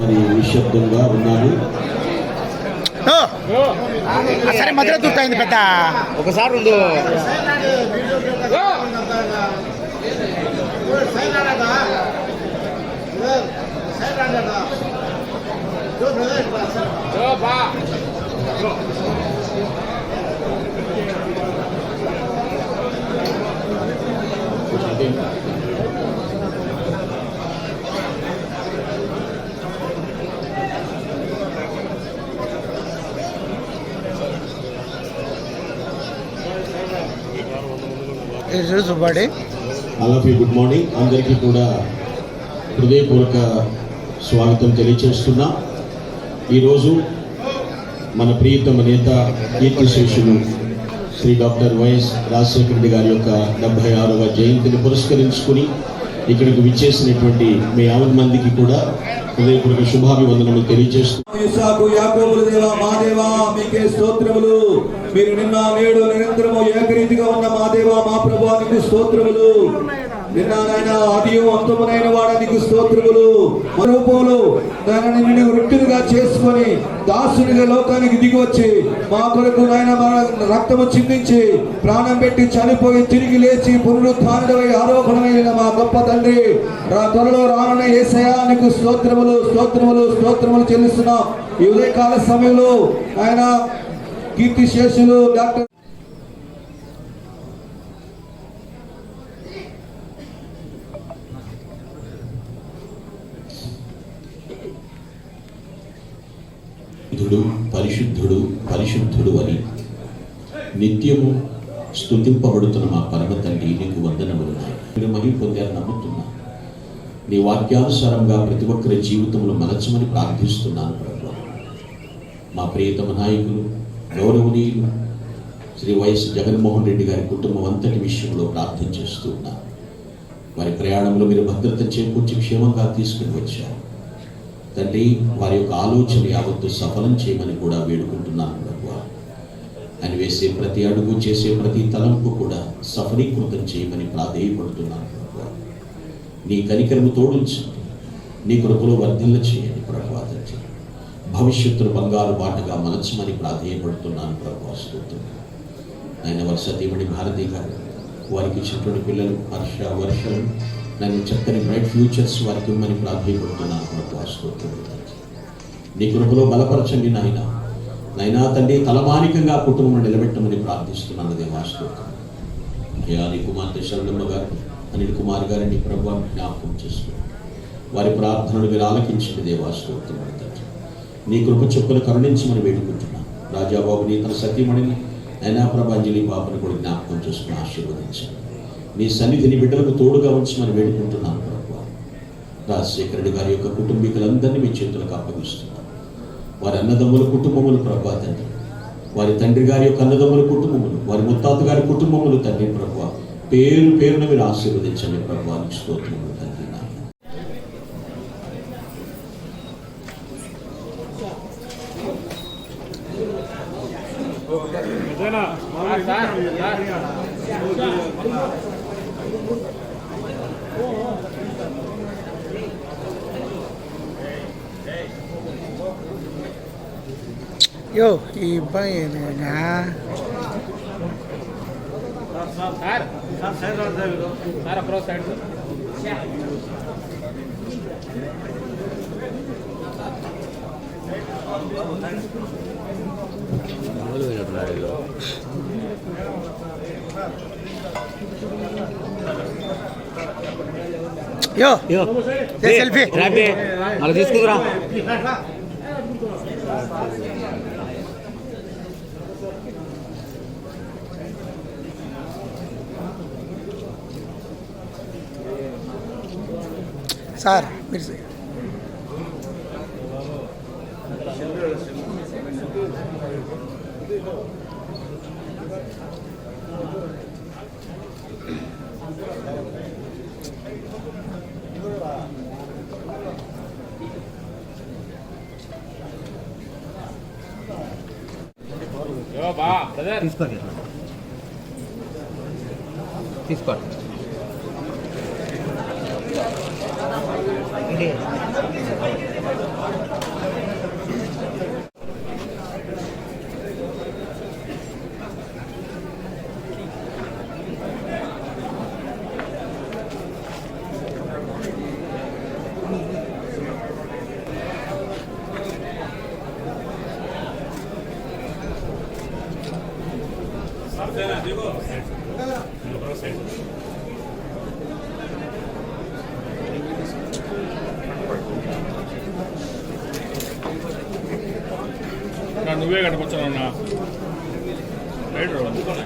మరి నిశ్శబ్దంగా ఉన్నాను సరే మధ్యలో దూరుతాయింది పెద్ద. ఒకసారి ఉండు. ఇది సుబ్బాడి అలాఫీ గుడ్ మార్నింగ్. అందరికీ కూడా హృదయపూర్వక స్వాగతం తెలియచేస్తున్నా. ఈరోజు మన ప్రియతమ నేత కీర్తిశేషులు శ్రీ డాక్టర్ వైఎస్ రాజశేఖర రెడ్డి గారి యొక్క డెబ్బై ఆరవ జయంతిని పురస్కరించుకుని ఇక్కడికి విచ్చేసినటువంటి మీ యావన్ మందికి కూడా హృదయపూర్వక శుభాభివందనలు తెలియజేస్తూ మీరు నిన్న నేడు నిరంతరము ఏకరీతిగా ఉన్న మా దేవ మా ప్రభానికి స్తోత్రములు. నిన్న నాయన అదియు అంతమునైన వాడానికి స్తోత్రములు. మరూపములు నాయన నిన్ను వృత్తులుగా చేసుకొని దాసునిగా లోకానికి దిగి వచ్చి మా కొరకు నాయన మన రక్తము చిందించి ప్రాణం పెట్టి చనిపోయి తిరిగి లేచి పునరుత్డమై ఆరోపణమైన మా గొప్ప తండ్రి. రా త్వరలో రానున్న ఏసయానికి స్తోత్రములు స్తోత్రములు స్తోత్రములు చెల్లిస్తున్నాం. ఈ ఉదయకాల సమయంలో ఆయన కీర్తి శేషులు డాక్టర్ పరిశుద్ధుడు పరిశుద్ధుడు అని నిత్యము స్థుతింపబడుతున్న మా పరమ తండ్రి నీకు వందనములు మీరు మహిమ పొందారు నమ్ముతున్నా. నీ వాక్యానుసారంగా ప్రతి ఒక్కరి జీవితంలో మలచమని ప్రార్థిస్తున్నాను ప్రభు మా ప్రియతమ నాయకులు గౌరవనీయులు శ్రీ వైఎస్ జగన్మోహన్ రెడ్డి గారి కుటుంబం అంతటి విషయంలో ప్రార్థన చేస్తూ ఉన్నాను వారి ప్రయాణంలో మీరు భద్రత చేకూర్చి క్షేమంగా తీసుకుని వచ్చారు. తండ్రి వారి యొక్క ఆలోచన యావత్తు సఫలం చేయమని కూడా వేడుకుంటున్నాను ప్రభు ఆయన వేసే ప్రతి అడుగు చేసే ప్రతి తలంపు కూడా సఫలీకృతం చేయమని ప్రాధేయపడుతున్నాను ప్రభు నీ కనికరము తోడుంచండి. నీ కృపలో వర్ధిల్ల చేయండి ప్రభు తండ్రి. భవిష్యత్తును బంగారు బాటగా మలచమని ప్రాధేయపడుతున్నాను ప్రభు స్తోత్రం ఆయన వర్ష దేవుడి భారతి గారు వారికి ఇచ్చినటువంటి పిల్లలు హర్ష వర్షలు నన్ను చక్కని బ్రైట్ ఫ్యూచర్స్ వారికి ఇవ్వమని ప్రాధేయపడుతున్నాను ప్రభు స్తోత్రం నీ కృపలో బలపరచండి నాయన. నైనా తండ్రి తలమానికంగా కుటుంబం నిలబెట్టమని ప్రార్థిస్తున్నాను దేవా స్తోత్రం కుమార్తె శరణమ్మ గారు అనిల్ కుమార్ గారిని ప్రభు జ్ఞాపకం చేసుకోండి వారి ప్రార్థనలు మీరు ఆలకించిన దేవా స్తోత్రం నీ కృప చొప్పున కరుణించమని వేడుకుంటున్నాను రాజాబాబుని తన సతీమణిని అయినా ప్రభాంజలి పాపను కూడా జ్ఞాపకం చేసుకుని ఆశీర్వదించండి నీ సన్నిధిని బిడ్డలకు తోడుగా ఉంచమని వేడుకుంటున్నాను ప్రభు రాజశేఖరుడి గారి యొక్క కుటుంబీకులందరినీ మీ చేతులకు అప్పగిస్తున్నాను వారి అన్నదమ్ముల కుటుంబములు ప్రభా తండ్రి. వారి తండ్రి గారి యొక్క అన్నదమ్ముల కుటుంబములు వారి ముత్తాత గారి కుటుంబములు తండ్రి ప్రభు. పేరు పేరున మీరు ఆశీర్వదించండి ప్రభు. నీకు స్తోత్రములు తండ్రి నాయన యో ఈ అబ్బాయి నేనా? సార్ అక్కడ సైడ్ యో ఏ సెల్ఫీ అలా తీసుకుందిరా సార్ మీరు తీసుకోండి. తీసుకోండి. ఇది నువ్వే కట్టుకొచ్చానన్నా రైట్ అందుకోలే